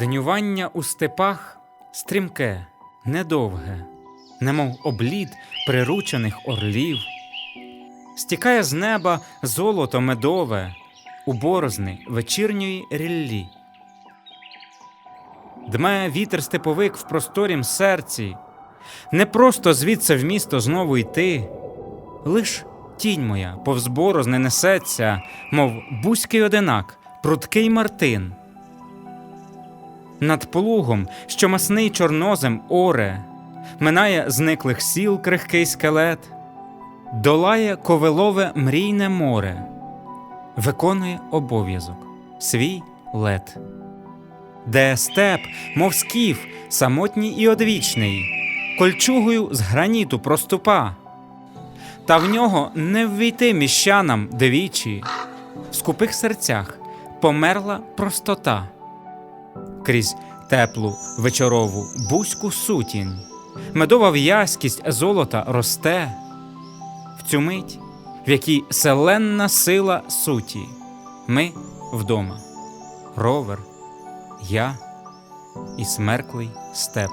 Днювання у степах стрімке, недовге, немов облід приручених орлів. Стікає з неба золото медове у борозни вечірньої ріллі. Дме вітер степовик в просторім серці, не просто звідси в місто знову йти, лиш тінь моя повз борозни несеться, мов бузький одинак, прудкий мартин. Над плугом, що масний чорнозем оре, минає зниклих сіл крихкий скелет, долає ковилове мрійне море, виконує обов'язок свій лед, де степ, мов скіф, самотній і одвічний, кольчугою з граніту проступа, та в нього не ввійти міщанам девічі, в скупих серцях померла простота крізь теплу вечорову бузьку сутінь, медова в'язкість золота росте, в цю мить, в якій селенна сила суті. Ми вдома, ровер, я і смерклий степ.